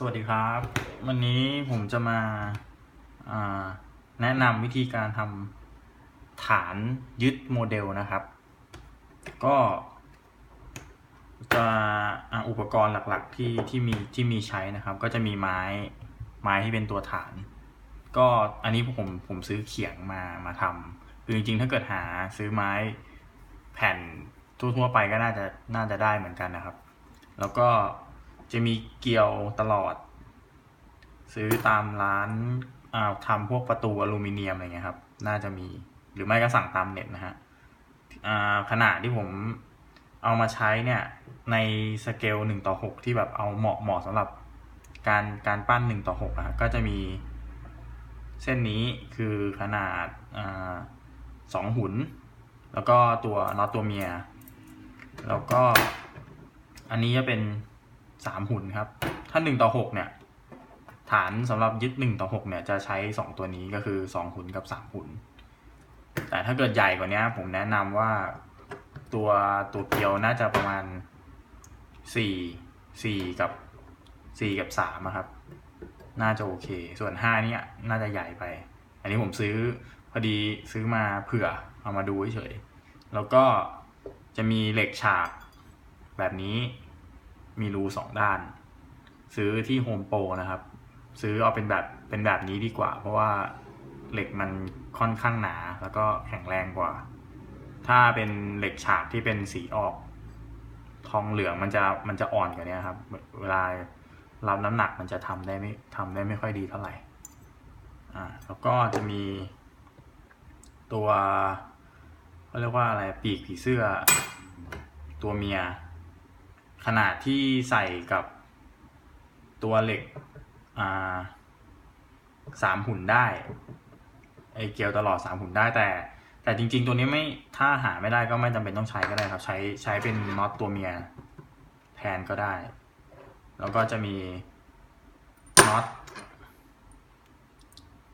สวัสดีครับ วันนี้ผมจะมาาแนะนำวิธีการทำฐานยึดโมเดลนะครับ ก็จะอุปกรณ์หลักๆที่ที่มีที่มีใช้นะครับ ก็จะมีไม้ไม้ที่เป็นตัวฐาน ก็อันนี้ผมผมซื้อเขียงมามาทำคือจริงๆ ถ้าเกิดหาซื้อไม้แผ่นทั่วๆไปก็น่าจะน่าจะได้เหมือนกันนะครับ แล้วก็ จะมีเกลียวตลอด ซื้อตามร้านอ่าทำพวกประตูอลูมิเนียมอะไรเงี้ยครับ น่าจะมีหรือไม่ก็สั่งตามเน็ตนะฮะอ่าขนาดที่ผมเอามาใช้เนี่ยในสเกลหนึ่งต่อหกที่แบบเอาเหมาะเหมาะสำหรับการการปั้นหนึ่งต่อหกอะก็จะมีเส้นนี้คือขนาดาสองหุนแล้วก็ตัวน็อตตัวเมีย แล้วก็อันนี้จะเป็น สามหุ่นครับ ถ้าหนึ่งต่อหกเนี่ย ฐานสำหรับยึดหนึ่งต่อหกเนี่ยจะใช้สองตัวนี้ก็คือสองหุ่นกับสามหุ่น แต่ถ้าเกิดใหญ่กว่านี้ผมแนะนำว่าตัวตัวเกลียวน่าจะประมาณสี่สี่กับสี่กับสามครับ น่าจะโอเค ส่วนห้าเนี่ยน่าจะใหญ่ไป อันนี้ผมซื้อพอดีซื้อมาเผื่อเอามาดูเฉยๆแล้วก็จะมีเหล็กฉากแบบนี้ มีรูสองด้าน ซื้อที่โฮมโปรนะครับ ซื้อเอาเป็นแบบเป็นแบบนี้ดีกว่า เพราะว่าเหล็กมันค่อนข้างหนาแล้วก็แข็งแรงกว่า ถ้าเป็นเหล็กฉากที่เป็นสีออก ทองเหลืองมันจะมันจะอ่อนกว่านี้ครับ เวลารับน้ำหนักมันจะทำได้ไม่ทำได้ไม่ค่อยดีเท่าไหร่อ่าแล้วก็จะมีตัวเขาเรียกว่าอะไรปีกผีเสื้อตัวเมีย ขนาดที่ใส่กับตัวเหล็กาสามหุ่นได้ไอเกลียวตลอดสามหุ่นได้แต่แต่จริง ๆ ตัวนี้ไม่ถ้าหาไม่ได้ก็ไม่จำเป็นต้องใช้ก็ได้ครับ ใช้ใช้เป็นน็อตตัวเมียแทนก็ได้ แล้วก็จะมีน็อต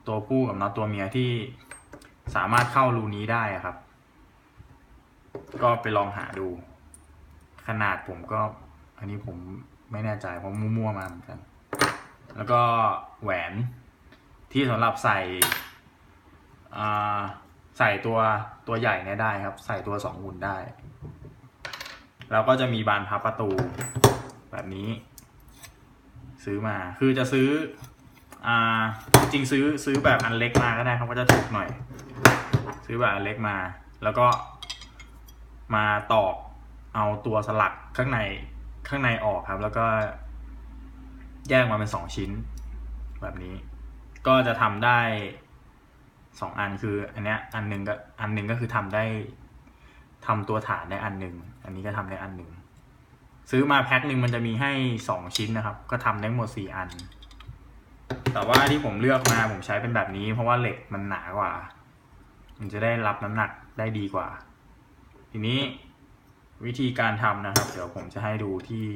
ตัวผู้กับน็อตตัวเมียที่สามารถเข้ารูนี้ได้ครับ ก็ไปลองหาดู ขนาดผมก็ อันนี้ผมไม่แน่ใจเพราะมั่วๆมาเหมือนกัน แล้วก็แหวนที่สำหรับใส่ใส่ตัวตัวใหญ่เนี่ยได้ครับ ใส่ตัวสองหุ่นได้ แล้วก็จะมีบานพับประตู แบบนี้ ซื้อมาคือจะซื้ออ่าจริงซื้อซื้อแบบอันเล็กมาก็ได้ครับก็จะถูกหน่อย ซื้อแบบอันเล็กมา แล้วก็มาตอก เอาตัวสลักข้างในข้างในออกครับ แล้วก็แยกมาเป็นสองชิ้น แบบนี้ ก็จะทำได้สองอันคือ อันเนี้ยอันหนึ่งก็อันหนึ่งก็คือทำได้ทำตัวฐานได้อันหนึ่งอันนี้ก็ทำได้อันหนึ่งซื้อมาแพ็คหนึ่งมันจะมีให้สองชิ้นนะครับ ก็ทำได้หมดสี่อัน แต่ว่าที่ผมเลือกมาผมใช้เป็นแบบนี้ เพราะว่าเหล็กมันหนากว่า มันจะได้รับน้ำหนักได้ดีกว่า ทีนี้ วิธีการทำนะครับ เดี๋ยวผมจะให้ดูที่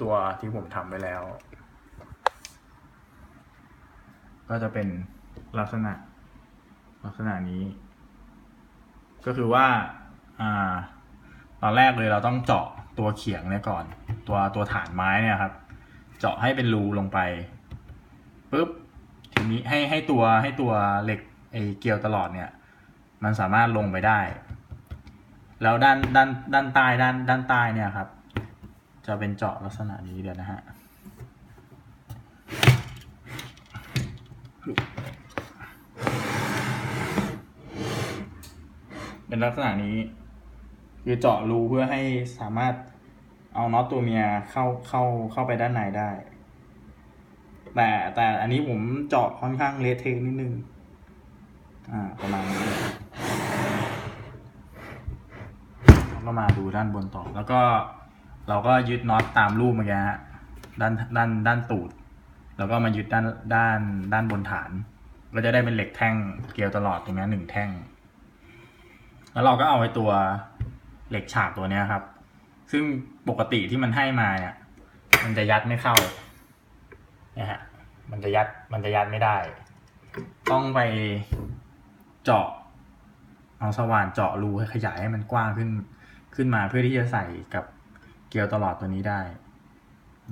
ตัวที่ผมทำไปแล้ว ก็จะเป็นลักษณะ ลักษณะนี้ ก็คือว่าอ่าตอนแรกเลยเราต้องเจาะตัวเขียงเนี่ยก่อน ตัวตัวฐานไม้เนี่ยครับ เจาะให้เป็นรูลงไปปุ๊บทีนี้ให้ให้ตัวให้ตัวเหล็กไอเกลียวตลอดเนี่ย มันสามารถลงไปได้ แล้วด้านด้านด้านใต้ด้านด้านใต้เนี่ยครับ จะเป็นเจาะลักษณะนี้เดี๋ยวนะฮะเป็นลักษณะนี้ คือเจาะรูเพื่อให้สามารถเอาน็อตตัวเมียเข้าเข้าเข้าไปด้านในได้ แต่แต่อันนี้ผมเจาะค่อนข้างเละเทะนิดนึง อ่า ประมาณนี้แล้ว ก็มาดูด้านบนต่อ แล้วก็เราก็ยึดน็อตตามรูปเมื่อกี้ฮะด้านด้านด้านตูด แล้วก็มายึดด้านด้านด้านบนฐาน ก็จะได้เป็นเหล็กแท่งเกลียวตลอดตรงนี้หนึ่งแท่ง แล้วเราก็เอาไอ้ตัวเหล็กฉากตัวเนี้ยครับ ซึ่งปกติที่มันให้มาเนี่ยมันจะยัดไม่เข้านะฮะมันจะยัดมันจะยัดไม่ได้ ต้องไปเจาะเอาสว่านเจาะรูให้ขยายให้มันกว้างขึ้น ขึ้นมาเพื่อที่จะใส่กับเกลียวตลอดตัวนี้ได้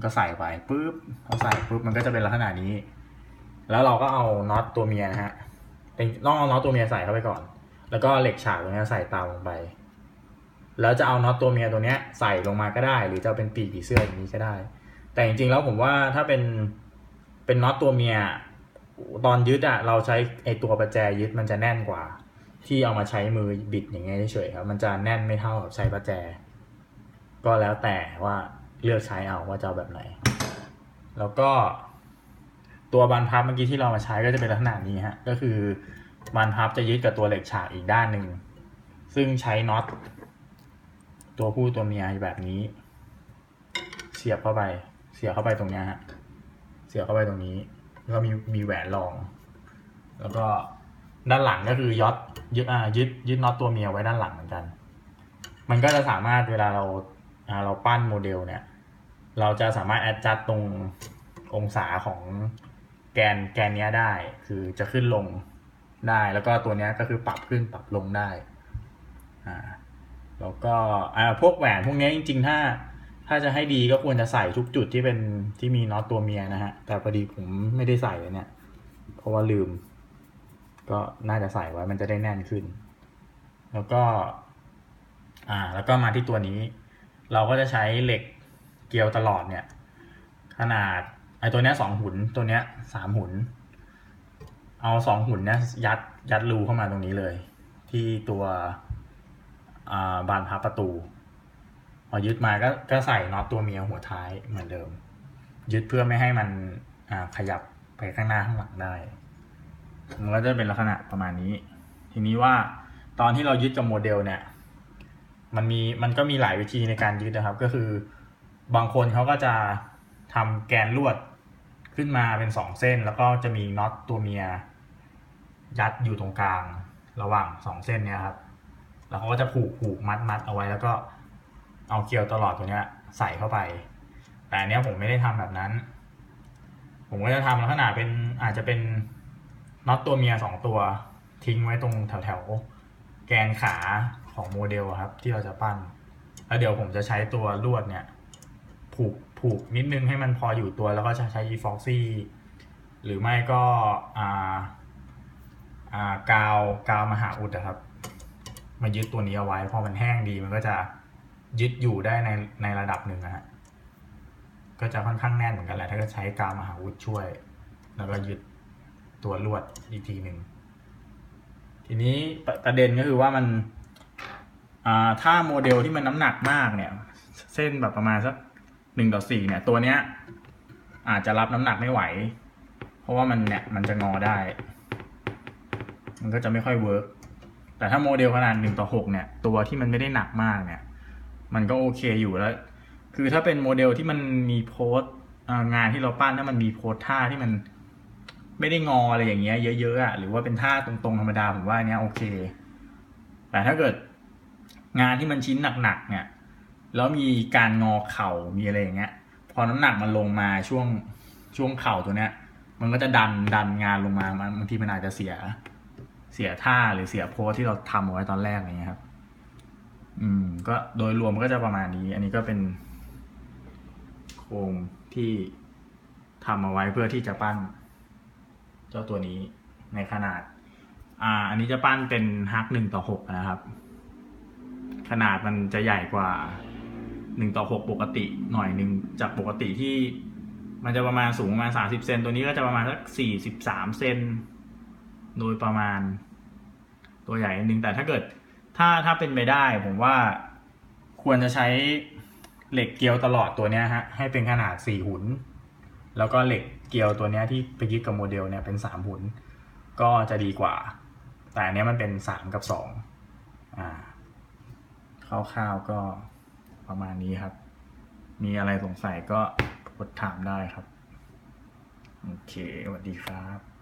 ก็ใส่ไปปุ๊บพอใส่ปุ๊บมันก็จะเป็นลักษณะนี้ แล้วเราก็เอาน็อตตัวเมียนะฮะต้องเอาน็อตตัวเมียใส่เข้าไปก่อน แล้วก็เหล็กฉากตรงนี้ใส่ตามลงไป แล้วจะเอาน็อตตัวเมียตัวเนี้ยใส่ลงมาก็ได้ หรือจะเอาเป็นปีกผีเสื้ออย่างนี้ก็ได้ แต่จริงๆแล้วผมว่าถ้าเป็นเป็นน็อตตัวเมียตอนยึดอะเราใช้ไอตัวประแจยึดมันจะแน่นกว่า ที่เอามาใช้มือบิดอย่างเงี้ยเฉยครับ มันจะแน่นไม่เท่ากับใช้ประแจ ก็แล้วแต่ว่าเลือกใช้เอาว่าจะเอาแบบไหน แล้วก็ ตัวบานพับเมื่อกี้ที่เรามาใช้ก็จะเป็นลักษณะนี้ฮะ ก็คือบานพับจะยึดกับตัวเหล็กฉากอีกด้านหนึ่ง ซึ่งใช้น็อตตัวผู้ตัวเมียแบบนี้ เสียบเข้าไป เสียบเข้าไปตรงเนี้ยฮะ เสียบเข้าไปตรงนี้ แล้วก็มีมีแหวนรอง แล้วก็ ด้านหลังก็คือยึดยึดอ่ายึดยึดน็อตตัวเมียไว้ด้านหลังเหมือนกัน มันก็จะสามารถเวลาเราอ่าเราปั้นโมเดลเนี่ย เราจะสามารถแอดจัดตรงองศาของแกนแกนนี้ได้ คือจะขึ้นลงได้แล้วก็ตัวนี้ก็คือปรับขึ้นปรับลงได้อ่าแล้วก็อ่าพวกแหวนพวกนี้จริง ๆ ถ้าถ้าจะให้ดีก็ควรจะใส่ทุกจุดที่เป็นที่มีน็อตตัวเมียนะฮะ แต่พอดีผมไม่ได้ใส่เลยเนี่ย เพราะว่าลืม ก็น่าจะใส่ไว้มันจะได้แน่นขึ้น แล้วก็ อ่า แล้วก็มาที่ตัวนี้ เราก็จะใช้เหล็กเกลียวตลอดเนี่ย ขนาดไอ้ตัวเนี้ยสองหุนตัวเนี้ยสามหุนเอาสองหุ่นเนี่ยยัดยัดรูเข้ามาตรงนี้เลย ที่ตัวอ่าบานพับประตูพอยึดมาก็ก็ใส่น็อตตัวเมียหัวท้ายเหมือนเดิม ยึดเพื่อไม่ให้มันอ่าขยับไปข้างหน้าข้างหลังได้ มันก็จะเป็นลักษณะประมาณนี้ ทีนี้ว่าตอนที่เรายึดกับโมเดลเนี่ย มันมีมันก็มีหลายวิธีในการยึดนะครับ ก็คือบางคนเขาก็จะทำแกนลวดขึ้นมาเป็นสองเส้น แล้วก็จะมีน็อตตัวเมีย ยัดอยู่ตรงกลางระหว่างสองเส้นเนี่ยครับแล้วเขาก็จะผูกผูกมัดมัดเอาไว้ แล้วก็เอาเกลียวตลอดตัวเนี้ย ใส่เข้าไป แต่อันเนี้ยผมไม่ได้ทำแบบนั้น ผมก็จะทำลักษณะเป็นอาจจะเป็น น็อตตัวเมียสองตัวทิ้งไว้ตรงแถวแถวๆแกนขาของโมเดลครับ ที่เราจะปั้น แล้วเดี๋ยวผมจะใช้ตัวลวดเนี่ย ผูกผูกนิดนึงให้มันพออยู่ตัวแล้วก็จะใช้ e f o x y หรือไม่ก็อ่าอ่ากาวกาวมหาอุดนะครับมายึดตัวนี้เอาไว้พอมันแห้งดีมันก็จะยึดอยู่ได้ในในระดับหนึ่งนะฮะก็จะค่อนข้างแน่นเหมือนกันแหละถ้าก็ใช้กาวมหาอุดช่วย แล้วก็ยึด ตัวลวดอีกทีหนึ่งทีนี้ประประเด็นก็คือว่ามันถ้าโมเดลที่มันน้ำหนักมากเนี่ย เส้นแบบประมาณสักหนึ่งต่อสี่เนี่ย ตัวเนี้ย อาจจะรับน้ำหนักไม่ไหว เพราะว่ามันเนี่ยมันจะงอได้ มันก็จะไม่ค่อยเวิร์กแต่ถ้าโมเดลขนาดหนึ่งต่อหกเนี่ย ตัวที่มันไม่ได้หนักมากเนี่ย มันก็โอเคอยู่แล้ว คือถ้าเป็นโมเดลที่มันมีโพสงานที่เราปั้นถ้ามันมีโพสท่าที่มัน ไม่ได้งออะไรอย่างเงี้ยเยอะๆอะหรือว่าเป็นท่าตรงๆธรรมดาผมว่าอันเนี้ยโอเค แต่ถ้าเกิดงานที่มันชิ้นหนักๆเนี่ยแล้วมีการงอเข่ามีอะไรอย่างเงี้ย พอน้ำหนักมันลงมาช่วงช่วงเข่าตัวเนี้ย มันก็จะดันดันงานลงมามันบางทีมันอาจจะเสียเสียท่าหรือเสียโพสที่เราทำเอาไว้ตอนแรกอะไรเงี้ยครับ อืม ก็โดยรวมมันก็จะประมาณนี้ อันนี้ก็เป็น โครงที่ทำเอาไว้เพื่อที่จะปั้น จ้าตัวนี้ในขนาด อ่า อันนี้จะปั้นเป็นฮักหนึ่งต่อหกนะครับ ขนาดมันจะใหญ่กว่าหนึ่งต่อหกปกติหน่อยหนึ่งจากปกติที่มันจะประมาณสูงประมาณสามสิบเซนตัวนี้ก็จะประมาณสักสี่สิบสามเซนโดยประมาณ ตัวใหญ่นิดนึงแต่ถ้าเกิดถ้าถ้าเป็นไปได้ผมว่าควรจะใช้เหล็กเกลียวตลอดตัวเนี้ยฮะให้เป็นขนาดสี่หุน แล้วก็เหล็ก เกลียวตัวเนี้ยที่ไปยึดกับโมเดลเนี่ยเป็นสามหุนก็จะดีกว่า แต่อันนี้มันเป็นสามกับสองอ่าคร่าวๆก็ประมาณนี้ครับ มีอะไรสงสัยก็กดถามได้ครับ โอเคสวัสดีครับ